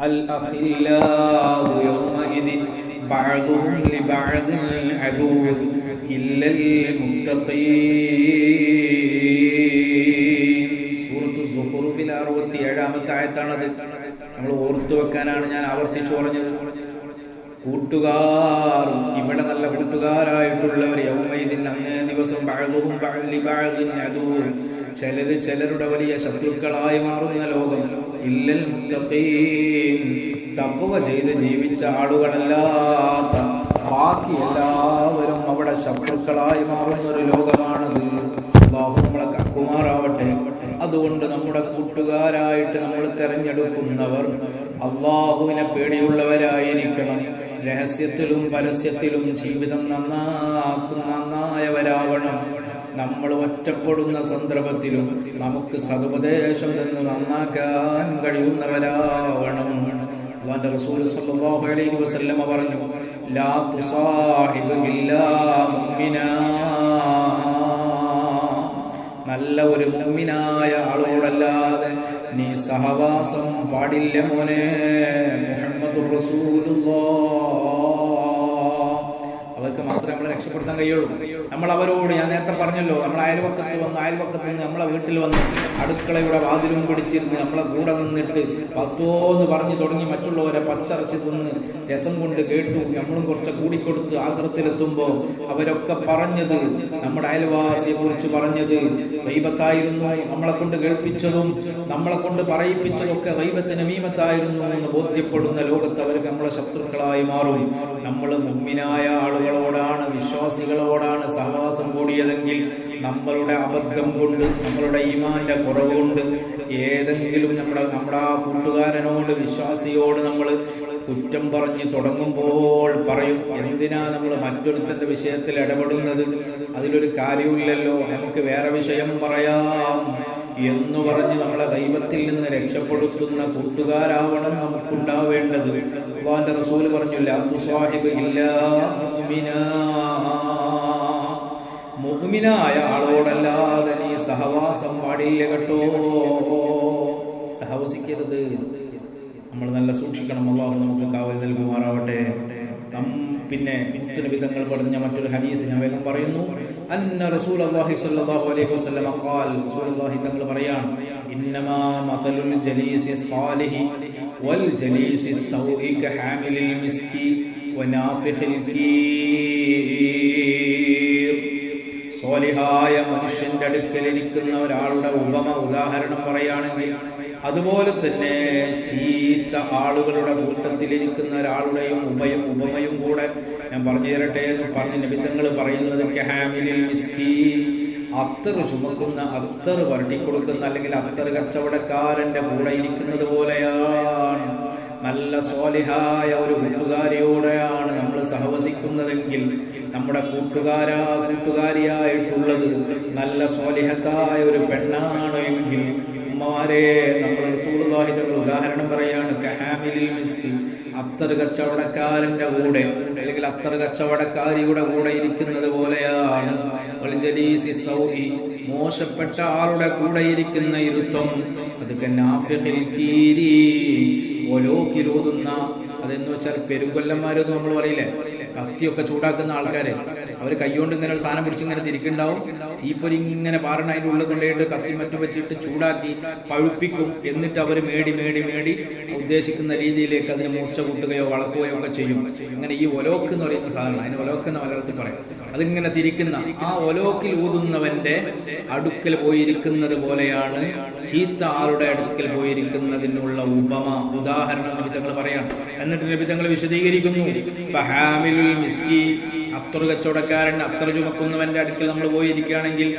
الأخلاء يومئذ بعضهم لبعض عدو إلا المتقين സൂറത്ത് സുഹുറുഫിൽ അറുപത്തി ഏഴാമത്തെ ആയത്താണത് നമ്മൾ ഓർത്തു വെക്കാനാണ് ഞാൻ ആവർത്തിച്ചു പറഞ്ഞത് കൂട്ടുകാർ ഇവിടെ നല്ല കൂട്ടുകാരായിട്ടുള്ളവർ യൗമൈദിൻ അന്നേ ദിവസം ബഅദുഹും ബഅലി ബഅദിൻ അദൂൻ ചിലര് ചിലരുടെ വലിയ ശത്രുക്കളായി മാറുന്ന ലോകം. ഇല്ലൽ മുത്തഖീൻ. തപ്പുക ചെയ്ത് ജീവിച്ച ആളുകളല്ലാത്ത ബാക്കി എല്ലാവരും അവിടെ ശത്രുക്കളായി മാറുന്ന ഒരു ലോകമാണത് നമ്മളെ കക്കുമാറാവട്ടെ. അതുകൊണ്ട് നമ്മുടെ കൂട്ടുകാരായിട്ട് നമ്മൾ തെരഞ്ഞെടുക്കുന്നവർ അള്ളാഹുവിനെ പേടിയുള്ളവരായിരിക്കണം. രഹസ്യത്തിലും പരസ്യത്തിലും ജീവിതം നന്നാക്കും നന്നായവരാവണം. നമ്മൾ ഒറ്റപ്പെടുന്ന സന്ദർഭത്തിലും നമുക്ക് സതുപദേശം നിന്ന് നന്നാക്കാൻ കഴിയുന്നവരാവണം. റസൂൽ സല്ലല്ലാഹു അലൈഹി പറഞ്ഞു ലാ മുഅ്മിനാ. നല്ല ഒരു മുഅ്മിനായ ആളോടല്ലാതെ നീ സഹവാസം പാടില്ല മോനെ. മുഹമ്മദുർ റസൂലുള്ളാഹ് അവർക്ക് മാത്രമേ നമ്മളെ രക്ഷപ്പെടുത്താൻ കഴിയുള്ളൂ. നമ്മൾ അവരോട് ഞാൻ നേരത്തെ പറഞ്ഞല്ലോ നമ്മൾ അയൽവക്കത്ത് വന്ന് അയൽവക്കത്ത് നിന്ന് നമ്മളെ വീട്ടിൽ വന്ന് അടുക്കളയുടെ വാതിലും പിടിച്ചിരുന്ന് നമ്മളെ കൂടെ നിന്നിട്ട് പത്തോന്ന് പറഞ്ഞു തുടങ്ങി മറ്റുള്ളവരെ പച്ചറച്ച് തിന്ന് രസം കൊണ്ട് കേട്ടു. നമ്മളും കുറച്ച് കൂടിക്കൊടുത്ത് ആഗ്രഹത്തിലെത്തുമ്പോൾ അവരൊക്കെ പറഞ്ഞത് നമ്മുടെ അയൽവാസിയെ കുറിച്ച് പറഞ്ഞത് വൈബത്തായിരുന്നു നമ്മളെ കൊണ്ട് കേൾപ്പിച്ചതും നമ്മളെ കൊണ്ട് പറയിപ്പിച്ചതും ഒക്കെ വൈബത്തിന് മീമത്തായിരുന്നു എന്ന് ബോധ്യപ്പെടുന്ന ലോകത്ത് അവർക്ക് നമ്മളെ ശത്രുക്കളായി മാറും. നമ്മൾ മുമ്മിനായ ആളുകളോടാണ് വിശ്വാസികളോടാണ് സഹവാസം കൂടിയതെങ്കിൽ നമ്മളുടെ അബദ്ധം കൊണ്ട് നമ്മളുടെ ഈമാന്റെ കുറവ് കൊണ്ട് ഏതെങ്കിലും നമ്മുടെ നമ്മുടെ ആ കൂട്ടുകാരനോട് വിശ്വാസിയോട് നമ്മൾ കുറ്റം പറഞ്ഞ് തുടങ്ങുമ്പോൾ പറയും എന്തിനാ നമ്മൾ മറ്റൊരുത്തന്റെ വിഷയത്തിൽ ഇടപെടുന്നത്? അതിലൊരു കാര്യമില്ലല്ലോ നമുക്ക് വേറെ വിഷയം പറയാം. എന്ന് പറഞ്ഞ് നമ്മളെ ദൈവത്തിൽ നിന്ന് രക്ഷപ്പെടുത്തുന്ന കൂട്ടുകാരാവണം നമുക്കുണ്ടാവേണ്ടത്. അള്ളാന്റെ റസൂൽ പറഞ്ഞില്ല സാഹിബ് ഇല്ലാ ആളോടല്ലാതെ നീ സഹവാസം പാടില്ല കേട്ടോ. സഹവസിക്കരുത്. നമ്മൾ നല്ല സൂക്ഷിക്കണം. അള്ളാഹു നമുക്ക് കാവൽ നൽകുമാറാവട്ടെ. പിന്നെ മുത്തുനബി തങ്ങൾ പറഞ്ഞ മറ്റൊരു ഹദീസ് ഞാൻ വേഗം പറയുന്നു. അന്ന റസൂൽ അള്ളാഹി സ്വല്ലല്ലാഹു അലൈഹി വസല്ലം ഖാൽ റസൂൽ അള്ളാഹി തങ്ങൾ പറയാൻ ഇന്നമാ മസലുൽ ജലീസി സാലിഹി വൽ ജലീസി സൗഇക ഹാമിലിൽ മിസ്കി വനാഫിഖിൽ കീർ സോലിഹായ മനുഷ്യന്റെ അടുക്കലിരിക്കുന്ന ഒരാളുടെ ഉപമ ഉദാഹരണം പറയുകയാണെങ്കിൽ അതുപോലെ തന്നെ ചീത്ത ആളുകളുടെ കൂട്ടത്തിലിരിക്കുന്ന ഒരാളുടെയും ഉപയും ഉപമയും കൂടെ ഞാൻ പറഞ്ഞു തരട്ടെ എന്ന് പറഞ്ഞ നിമിത്തങ്ങൾ പറയുന്നത് കഹാമിലിൽ മിസ്കി അത്തർ ചുമക്കുന്ന അത്തർ പറഞ്ഞിക്കൊടുക്കുന്ന കൊടുക്കുന്ന അല്ലെങ്കിൽ അത്തർ കച്ചവടക്കാരന്റെ കൂടെ ഇരിക്കുന്നത് പോലെയാണ്. നല്ല സ്വാലിഹായ ഒരു കൂട്ടുകാരിയോടെയാണ് നമ്മൾ സഹവസിക്കുന്നതെങ്കിൽ നമ്മുടെ കൂട്ടുകാരാ കൂട്ടുകാരിയായിട്ടുള്ളത് നല്ല സ്വാലിഹത്തായ ഒരു പെണ്ണാണ് എങ്കിൽ ഉമ്മമാരെ നമ്മൾ റസൂലുള്ളാഹി തങ്ങൾ ഉദാഹരണം പറയാണ്. കഹാമിലിൽ അത്തർ കച്ചവടക്കാരന്റെ കൂടെ അല്ലെങ്കിൽ അത്തർ കച്ചവടക്കാരിയുടെ കൂടെ ഇരിക്കുന്നത് പോലെയാണ്. മോശപ്പെട്ട ആളുടെ കൂടെ ഇരിക്കുന്ന ഇരുത്തം. അത് നാഫിഹിൽ കീരി ഒലോക്കിലൂതുന്ന അതെന്ന് വെച്ചാൽ പെരുങ്കൊല്ലന്മാരൊന്നും നമ്മൾ പറയില്ലേ? കത്തിയൊക്കെ ചൂടാക്കുന്ന ആൾക്കാരെ. അവർ കൈകൊണ്ട് ഇങ്ങനെ ഒരു സാധനം പിടിച്ച് ഇങ്ങനെ തിരിക്കുണ്ടാവും തീപ്പൊരി ഇങ്ങനെ പാറണ അതിന്റെ ഉള്ളിൽ കൊണ്ടുപോയിട്ട് കത്തി മറ്റും വെച്ചിട്ട് ചൂടാക്കി പഴുപ്പിക്കും. എന്നിട്ട് അവർ മേടി മേടി മേടി ഉദ്ദേശിക്കുന്ന രീതിയിലേക്ക് അതിന് മൂർച്ച കൂട്ടുകയോ വളക്കുകയോ ഒക്കെ ചെയ്യും. അങ്ങനെ ഈ ഒലോക്ക് എന്ന് പറയുന്ന സാധനം അതിന് ഒലോക്ക് എന്ന മലയാളത്തിൽ പറയും. അതിങ്ങനെ തിരിക്കുന്ന ആ ഒലോക്കിൽ ഊതുന്നവന്റെ അടുക്കൽ പോയിരിക്കുന്നത് പോലെയാണ് ചീത്ത ആളുടെ അടുക്കൽ പോയിരിക്കുന്നതിനുള്ള ഉപമ. ഉദാഹരണം നിമിത്തങ്ങൾ പറയാം എന്നിട്ട് ലഭിതങ്ങൾ വിശദീകരിക്കുന്നു. ഫഹാമിലുൽ മിസ്കി അത്തർ കച്ചവടക്കാരൻ അത്തർ ചുമക്കുന്നവന്റെ അടുക്കൽ നമ്മൾ പോയിരിക്കുകയാണെങ്കിൽ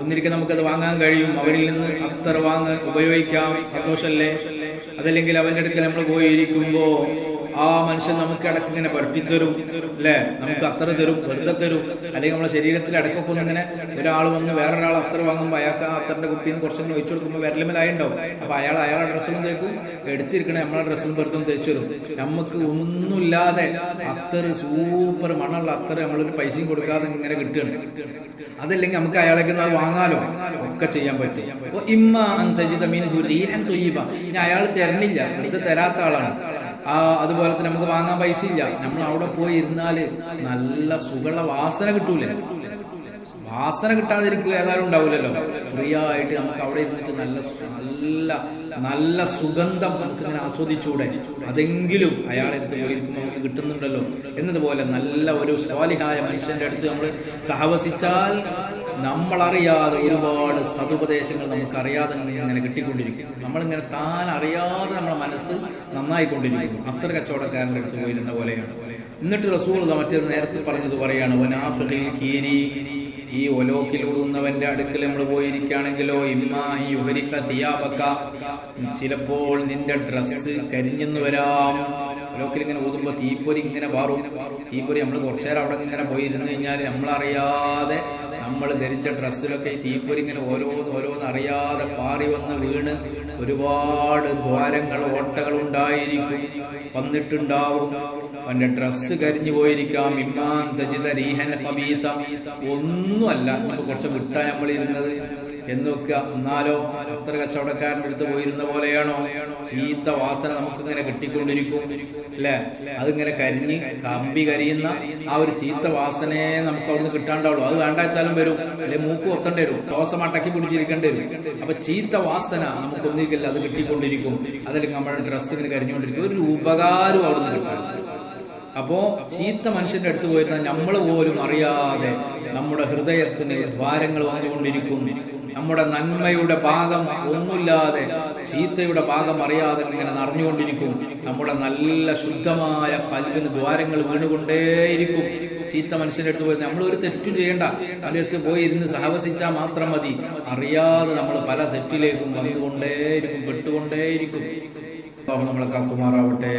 ഒന്നിരിക്കെ നമുക്കത് വാങ്ങാൻ കഴിയും. അവരിൽ നിന്ന് അത്തർ വാങ്ങ് ഉപയോഗിക്കാം. സന്തോഷല്ലേ? അതല്ലെങ്കിൽ അവന്റെ അടുക്കൽ നമ്മൾ പോയിരിക്കുമ്പോ ആ മനുഷ്യൻ നമുക്ക് ഇടയ്ക്ക് ഇങ്ങനെ പഠിപ്പിത്തരും അല്ലെ? നമുക്ക് അത്ര തരും വെറുതെ തരും. അല്ലെങ്കിൽ നമ്മുടെ ശരീരത്തിൽ ഇടയ്ക്കൊക്കെ ഇങ്ങനെ ഒരാൾ വന്ന് വേറൊരാൾ അത്ര വാങ്ങുമ്പോൾ അയാൾക്ക് ആ അത്തറിന്റെ കുപ്പിയിൽ നിന്ന് കുറച്ചങ്ങനെ ഒഴിച്ചു കൊടുക്കുമ്പോൾ വിരലുമലായി ഉണ്ടാവും അപ്പൊ അയാൾ അയാളുടെ ഡ്രസ്സും തേക്കും. എടുത്തിരിക്കണേ നമ്മളെ ഡ്രസ്സും വെറുതും തേച്ചു തരും. നമുക്ക് ഒന്നുമില്ലാതെ അത്ര സൂപ്പർ മണമുള്ള അത്ര നമ്മളൊരു പൈസയും കൊടുക്കാതെ ഇങ്ങനെ കിട്ടുകയാണ്. അതല്ലെങ്കിൽ നമുക്ക് അയാളേക്ക് അത് വാങ്ങാലോ? ഒക്കെ ചെയ്യാൻ പറ്റും. ഇമ്മ അന്തജിത മീൻ ഇനി അയാൾ തരണില്ല. ഇത് തരാത്ത ആളാണ്. ആ അതുപോലെ തന്നെ നമുക്ക് വാങ്ങാൻ പൈസ ഇല്ല നമ്മൾ അവിടെ പോയി ഇരുന്നാൽ നല്ല സുഖമുള്ള വാസന കിട്ടൂലേ? വാസന കിട്ടാതിരിക്കുക ഏതായാലും ഉണ്ടാവില്ലല്ലോ. ഫ്രീ ആയിട്ട് നമുക്ക് അവിടെ ഇരുന്നിട്ട് നല്ല നല്ല നല്ല സുഗന്ധം നമുക്ക് ഇങ്ങനെ ആസ്വദിച്ചൂടെ അതെങ്കിലും അയാളെ അടുത്ത് പോയിരിക്കുമ്പോൾ നമുക്ക് കിട്ടുന്നുണ്ടല്ലോ. എന്നതുപോലെ നല്ല ഒരു സ്വാലിഹായ മനുഷ്യന്റെ അടുത്ത് നമ്മൾ സഹവസിച്ചാൽ നമ്മളറിയാതെ ഒരുപാട് സതുപദേശങ്ങൾ നമുക്ക് അറിയാതെ ഇങ്ങനെ കിട്ടിക്കൊണ്ടിരിക്കും. നമ്മളിങ്ങനെ താൻ അറിയാതെ നമ്മുടെ മനസ്സ് നന്നായി നന്നായിക്കൊണ്ടിരിക്കും അത്ര കച്ചവടക്കാരന്റെ അടുത്ത് പോയിരുന്ന പോലെയാണ്. എന്നിട്ട് റസൂൾ മറ്റേ നേരത്തെ പറഞ്ഞത് പറയാണ് കീനി ഈ ഒലോക്കിൽ ഊതുന്നവന്റെ അടുക്കൽ നമ്മൾ പോയിരിക്കുകയാണെങ്കിലോ ഇമ്മ ഈ യുഹരിക്ക തിയാബക്ക ചിലപ്പോൾ നിന്റെ ഡ്രസ്സ് കരിഞ്ഞെന്ന് വരാം. ഒലോക്കിൽ ഇങ്ങനെ ഊതുമ്പോ തീപ്പൊരി ഇങ്ങനെ വാറും തീപ്പൊരി നമ്മൾ കുറച്ചേരം അവിടെ ഇങ്ങനെ പോയി ഇരുന്ന് കഴിഞ്ഞാൽ നമ്മളറിയാതെ നമ്മൾ ധരിച്ച ഡ്രസ്സിലൊക്കെ ഇങ്ങനെ ഓരോന്ന് ഓരോന്ന് അറിയാതെ പാറി വന്ന് വീണ് ഒരുപാട് ദ്വാരങ്ങൾ ഓട്ടകൾ ഉണ്ടായിരിക്കും വന്നിട്ടുണ്ടാവും. അവന്റെ ഡ്രസ്സ് കരിഞ്ഞു പോയിരിക്കാം. ഇമ്മാൻ തജിത റീഹൻ ഹബീസ ഒന്നുമല്ല നമുക്ക് കുറച്ച് വിട്ടാ നമ്മൾ എന്നൊക്കെ എന്നാലോ അത്ര കച്ചവടക്കാരന്റെ പോയിരുന്ന പോലെയാണോ? ചീത്ത വാസന നമുക്ക് നമുക്കിങ്ങനെ കിട്ടിക്കൊണ്ടിരിക്കും അല്ലെ? അതിങ്ങനെ കരിഞ്ഞ് കമ്പി കരിയുന്ന ആ ഒരു ചീത്ത വാസനയെ നമുക്ക് അവിടുന്ന് കിട്ടാണ്ടാവുള്ളൂ. അത് വേണ്ടാച്ചാലും വരും. അല്ലെ മൂക്ക് ഒത്തേണ്ടി വരും. ദോശം അടക്കി പിടിച്ചിരിക്കേണ്ടി വരും. അപ്പൊ ചീത്ത വാസന നമുക്കൊന്നിക്കില്ല അത് കിട്ടിക്കൊണ്ടിരിക്കും. അതല്ലെങ്കിൽ നമ്മുടെ ഡ്രസ്സ് ഇങ്ങനെ കരിഞ്ഞുകൊണ്ടിരിക്കും. ഒരു ഉപകാരം അവിടുന്ന് അപ്പോ ചീത്ത മനുഷ്യന്റെ അടുത്ത് പോയിരുന്ന നമ്മൾ പോലും അറിയാതെ നമ്മുടെ ഹൃദയത്തിന് ദ്വാരങ്ങൾ വന്നുകൊണ്ടിരിക്കും. നമ്മുടെ നന്മയുടെ ഭാഗം ഒന്നുമില്ലാതെ ചീത്തയുടെ ഭാഗം അറിയാതെ ഇങ്ങനെ നിറഞ്ഞുകൊണ്ടിരിക്കും. നമ്മുടെ നല്ല ശുദ്ധമായ കല്ലിന് ദ്വാരങ്ങൾ വീണുകൊണ്ടേയിരിക്കും. ചീത്ത മനുഷ്യന്റെ അടുത്ത് പോയി നമ്മൾ ഒരു തെറ്റും ചെയ്യേണ്ട. അവന്റെ അടുത്ത് പോയി ഇരുന്ന് സഹവസിച്ചാൽ മാത്രം മതി. അറിയാതെ നമ്മൾ പല തെറ്റിലേക്കും വന്നുകൊണ്ടേയിരിക്കും പെട്ടുകൊണ്ടേയിരിക്കും. നമ്മളെ കാക്കുമാറാവട്ടെ.